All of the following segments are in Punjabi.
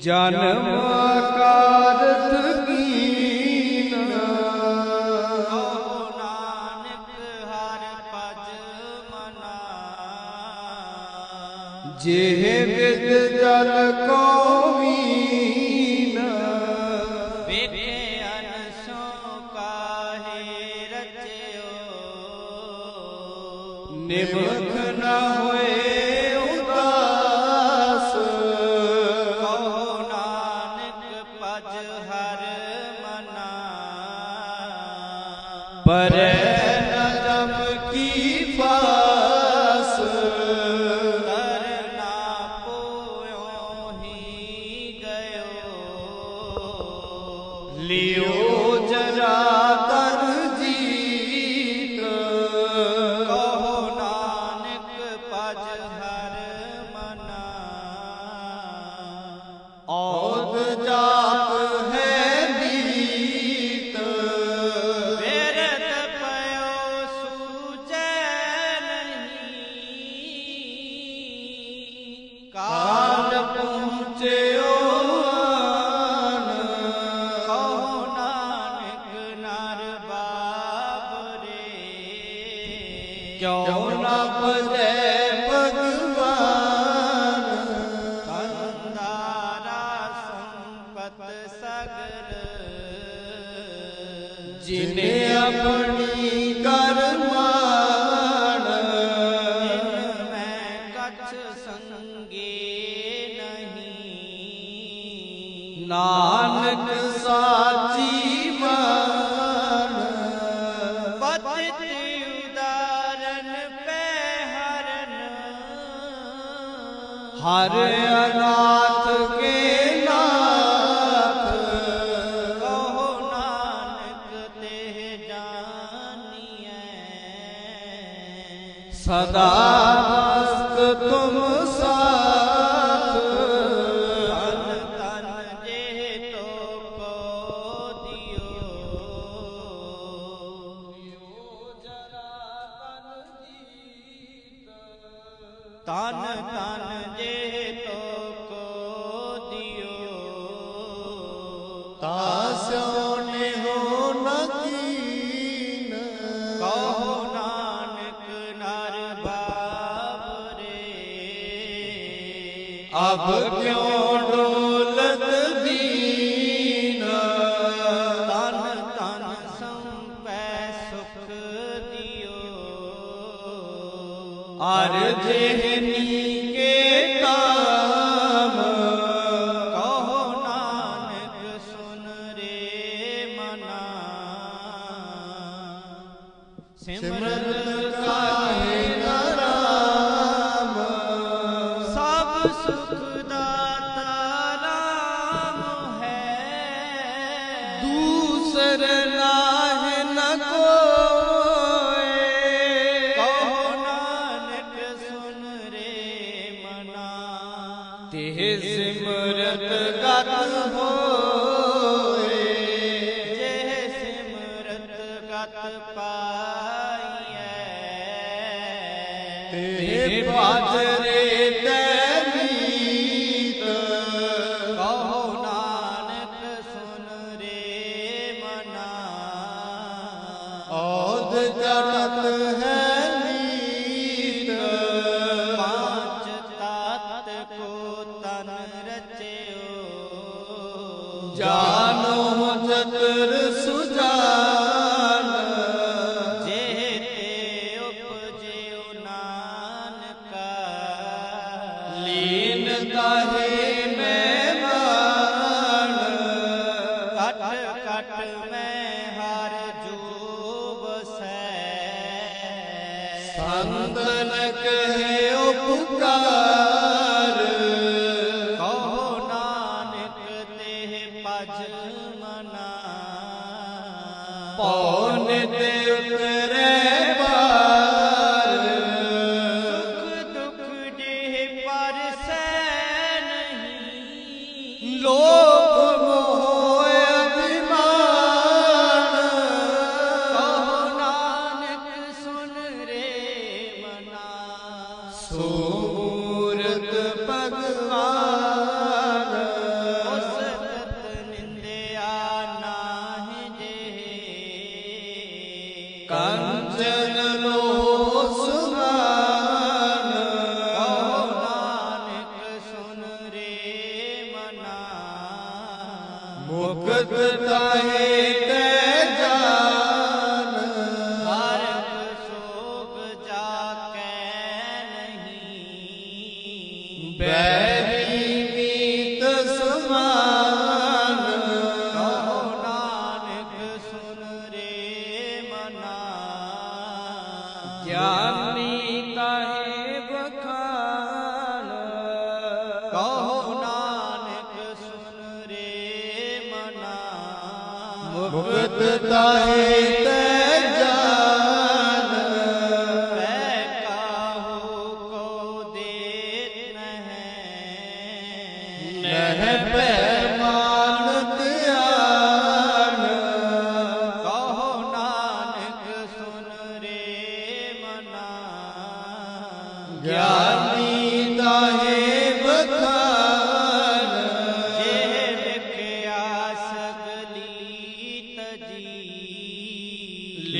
ਜਨਮ ਕਾਰਤ ਕੀਨ। ਕੋ ਨਾਨਕ ਹਰ ਪਜ ਮਨਾ। ਜੇ ਵਿਦ ਜਲ ਕੋ लियो जरा ਮੰਗੇ ਨਹੀਂ। ਨਾਨਕ ਸਾਚੀ ਮਨ ਪਤਿਤ ਉਦਾਰਨ ਪੈ ਹਰਨ। ਹਰ ਅਨਾ अब क्यों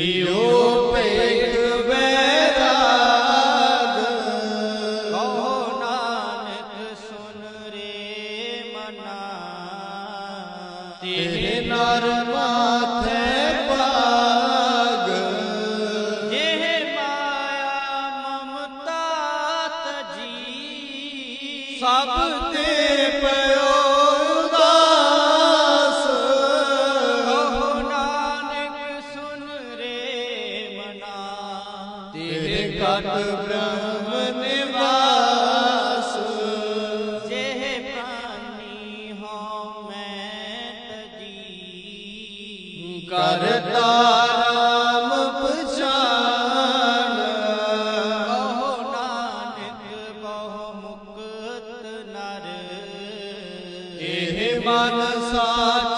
Dios. ਮਨ ਸਾਚੀ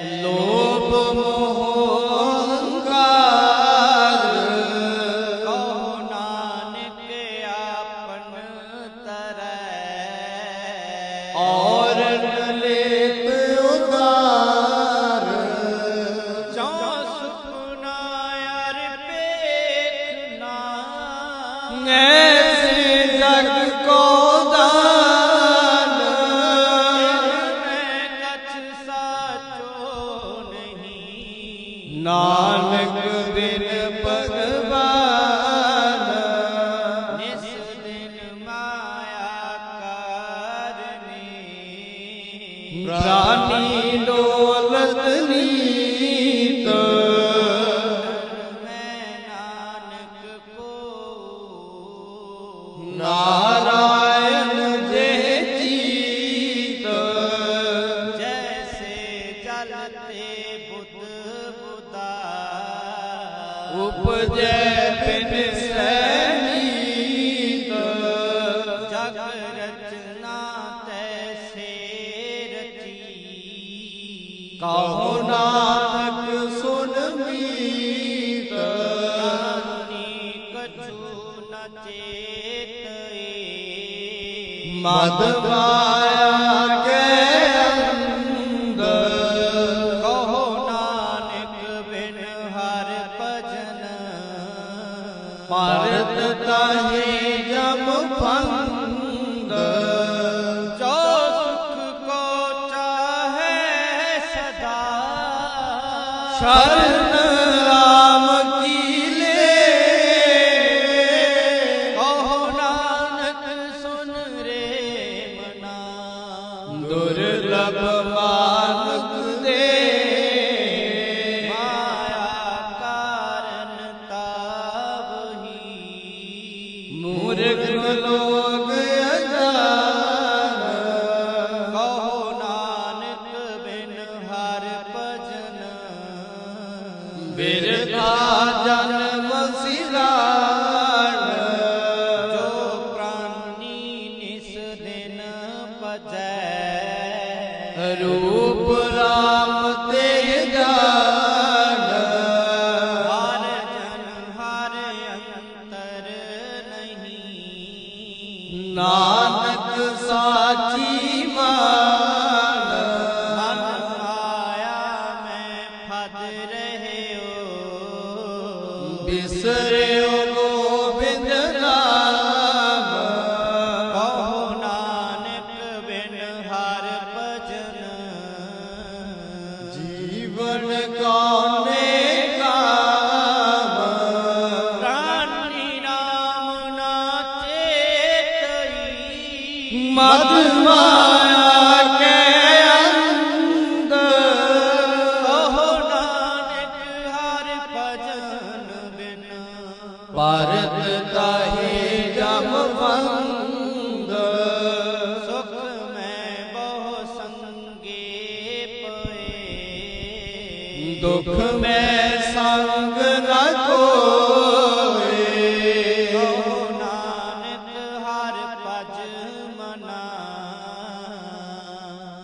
يتلون माधवा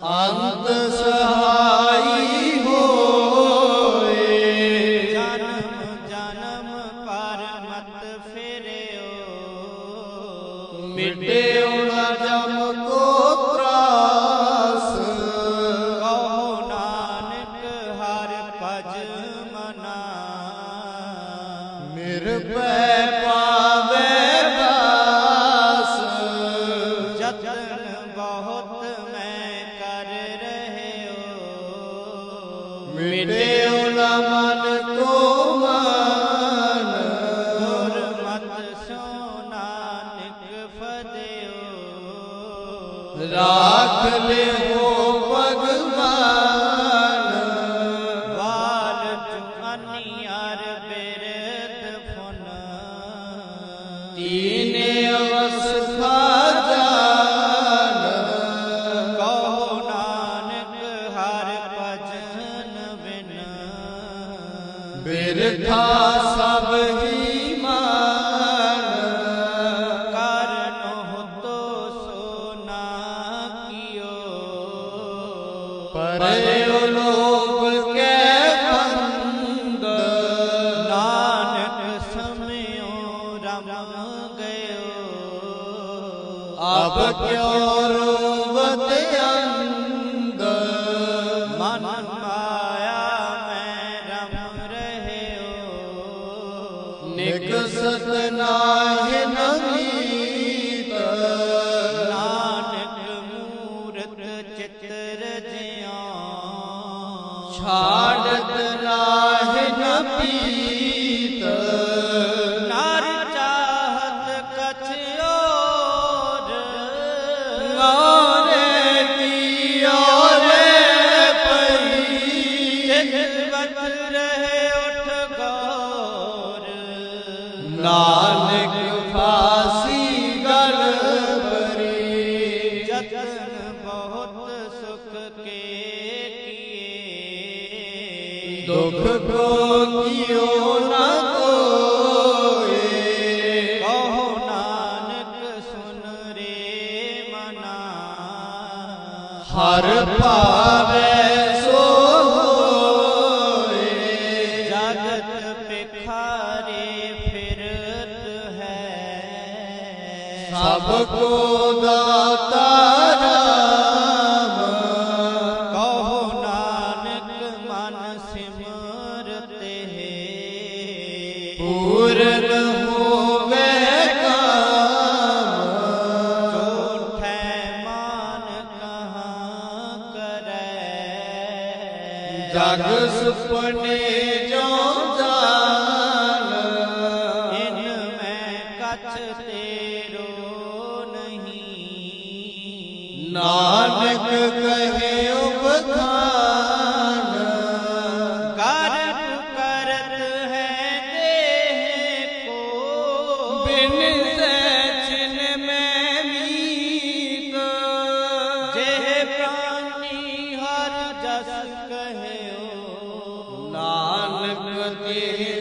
아! तीन छत री ਸਭ ਕੋ ਦਾਤਾ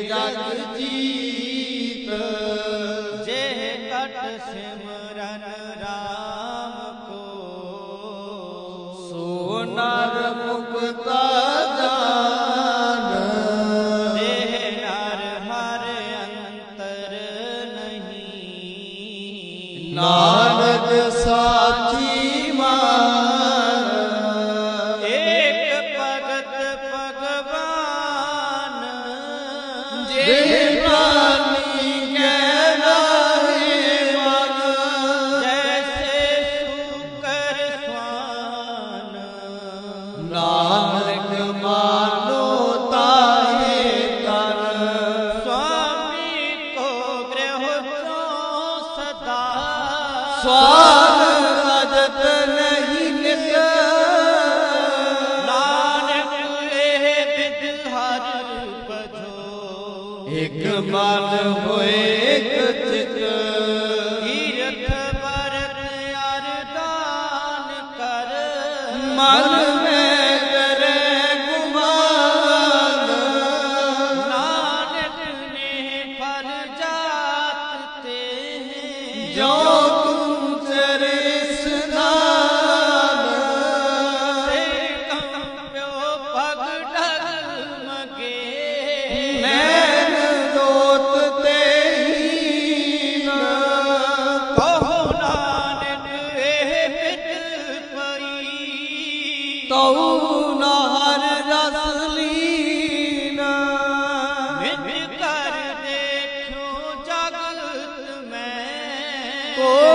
जग जी ਇੱਕ ਮਨ ਹੋਏ Oh.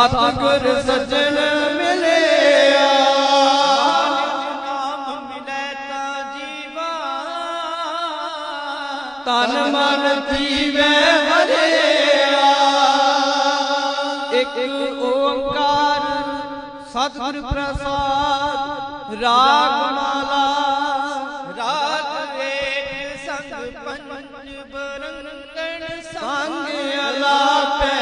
ਸਤ ਗੁਰ ਸਜਣ ਮਿਲਿਆ। ਨਾਮ ਮਿਲੇ ਤਨ ਮਨ ਥੀਵੇ ਹਰਿਆ। ਇੱਕ ਓੰਕਾਰ ਸਤਿਗੁਰ ਪ੍ਰਸਾਦ ਰਾਗ ਮਾਲਾ। ਰਾਗ ਰੇ ਸੰਗ ਪੰਜ ਬਰੰਗਣ ਸੰਗ ਅਲਾ ਪੈ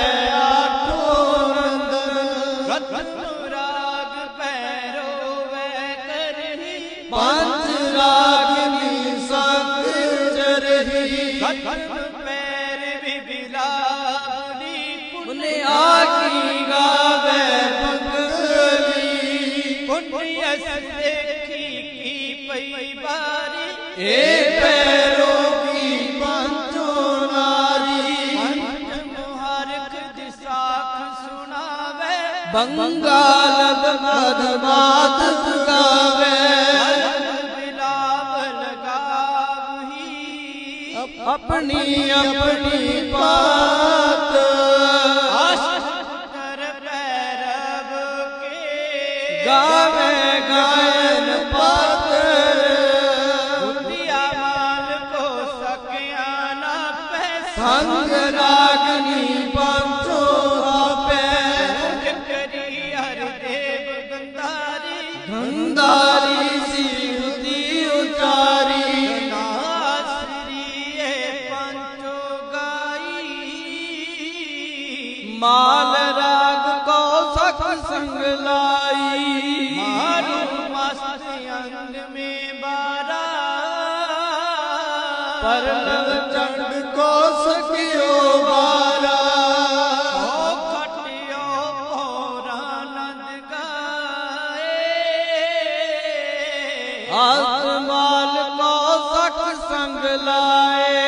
ਬੰਗਾਲ ਬਦਮਾਤ ਗਾਵੇ ਆਪਣੀ ਆਪਣੀ ਬਾਤ ਆਸ਼ਰ ਪੈਰਬ ਕੇ ਗਾਵੇ ਗਾਇਨ ਪਾਤਰ ਹੁੰਦਿਆ ਮਾਲ ਕੋ ਸਕਿਆ ਨਾ ਪੈ ਸੰਗ ਰਾਗਨੀ माल संग लाए।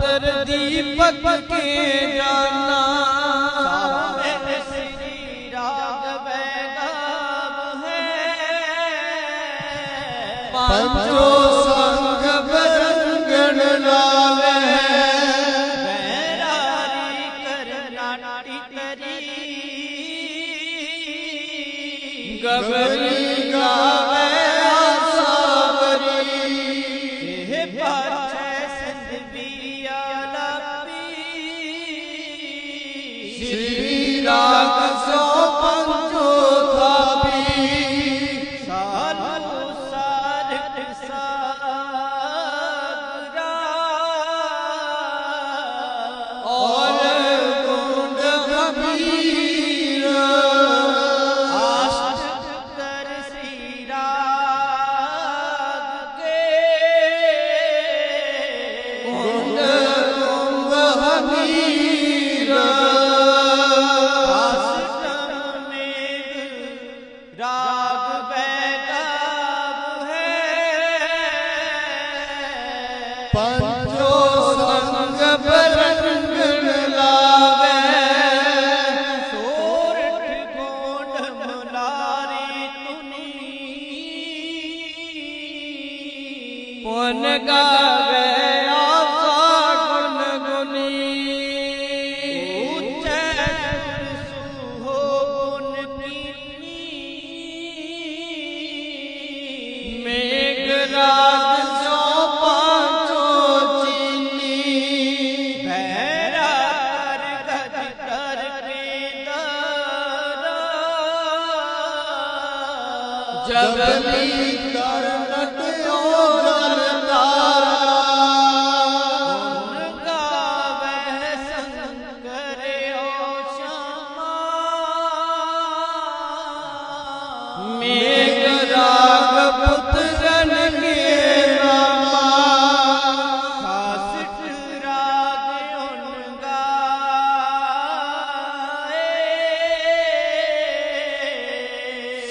जी पक ਪੁਨ ਗਾਵੇ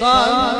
ਗਾਏ